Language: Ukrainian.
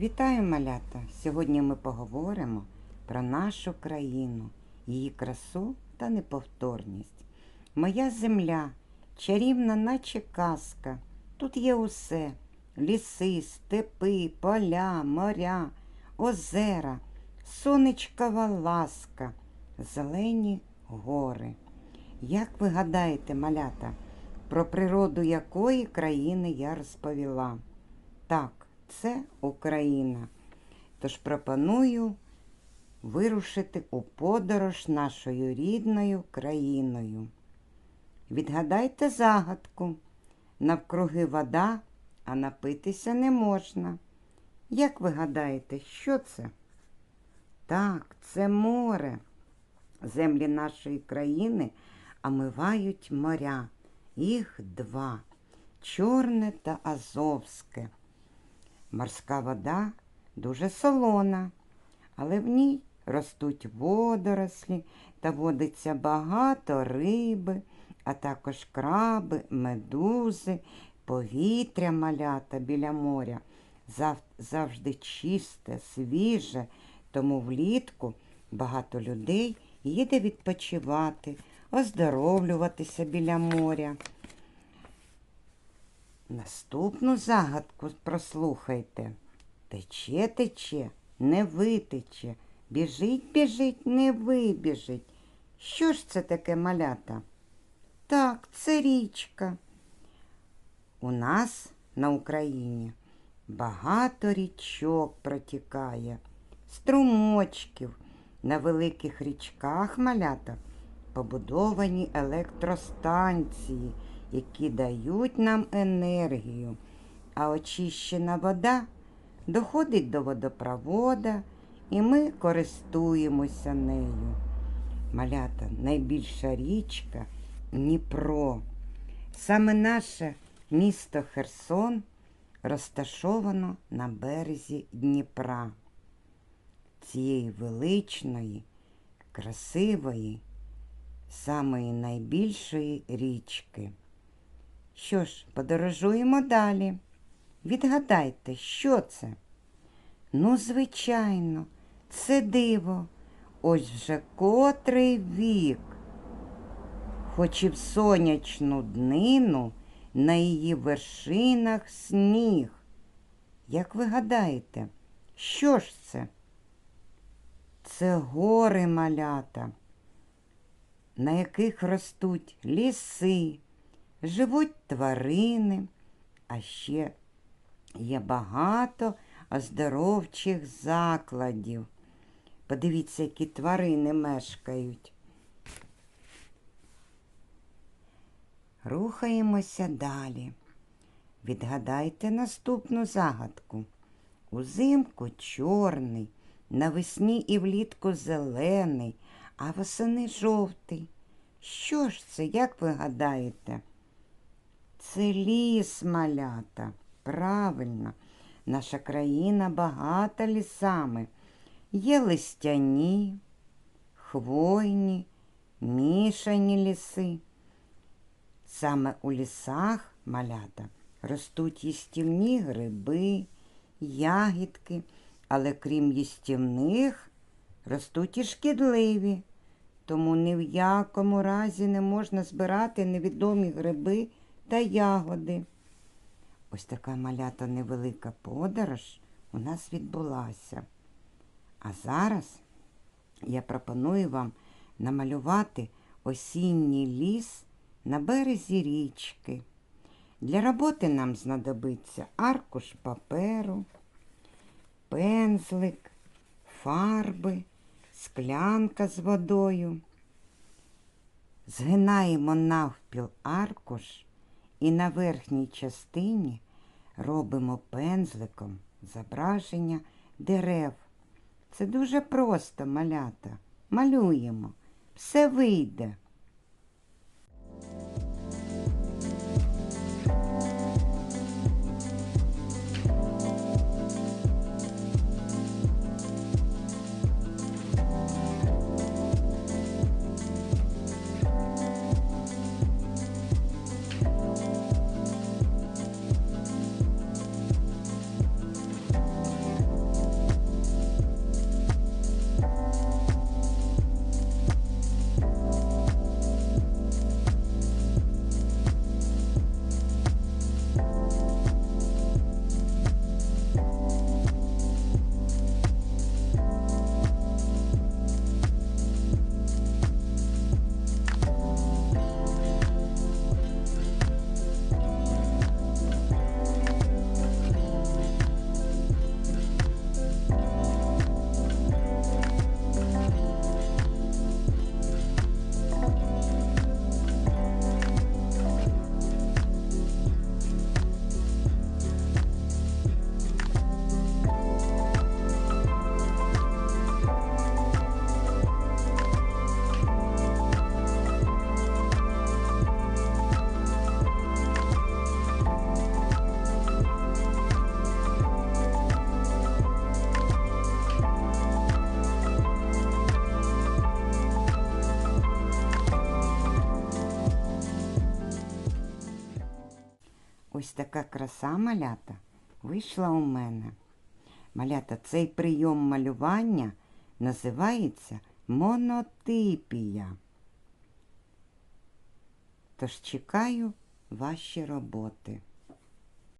Вітаю, малята! Сьогодні ми поговоримо про нашу країну, її красу та неповторність. Моя земля чарівна, наче казка. Тут є усе: ліси, степи, поля, моря, озера, сонечкова ласка, зелені гори. Як ви гадаєте, малята, про природу якої країни я розповіла? Так, це Україна. Тож пропоную вирушити у подорож нашою рідною країною. Відгадайте загадку. Навкруги вода, а напитися не можна. Як ви гадаєте, що це? Так, це море. Землі нашої країни омивають моря. Їх два чорне та азовське. Морська вода дуже солона, але в ній ростуть водорослі та водиться багато риби, а також краби, медузи, повітря малята біля моря. Зав- Завжди чисте, свіже, тому влітку багато людей їде відпочивати, оздоровлюватися біля моря. Наступну загадку прослухайте. Тече, тече, не витече, біжить, біжить, не вибіжить. Що ж це таке малята? Так, це річка. У нас на Україні багато річок протікає, струмочків. На великих річках малята побудовані електростанції, які дають нам енергію, а очищена вода доходить до водопровода, і ми користуємося нею. Малята, найбільша річка Дніпро. Саме наше місто Херсон розташовано на березі Дніпра, цієї величної, красивої, самої найбільшої річки. Що ж, подорожуємо далі. Відгадайте, що це? Ну, звичайно, це диво. Ось вже котрий вік. Хоч і в сонячну днину на її вершинах сніг. Як ви гадаєте, що ж це? Це гори малята, на яких ростуть ліси, живуть тварини, а ще є багато оздоровчих закладів. Подивіться, які тварини мешкають. Рухаємося далі. Відгадайте наступну загадку. Узимку чорний, навесні і влітку зелений, а восени жовтий. Що ж це, як ви гадаєте? Це ліс малята. Правильно, наша країна багата лісами. Є листяні, хвойні, мішані ліси. Саме у лісах малята ростуть їстівні гриби, ягідки, але крім їстівних ростуть і шкідливі. Тому ні в якому разі не можна збирати невідомі гриби та ягоди. Ось така малята невелика подорож у нас відбулася. А зараз я пропоную вам намалювати осінній ліс на березі річки. Для роботи нам знадобиться аркуш паперу, пензлик, фарби, склянка з водою. Згинаємо навпіл аркуш і на верхній частині робимо пензликом зображення дерев. Це дуже просто малята. Малюємо. Все вийде. Така краса малята вийшла у мене. Малята, цей прийом малювання називається монотипія. Тож чекаю ваші роботи.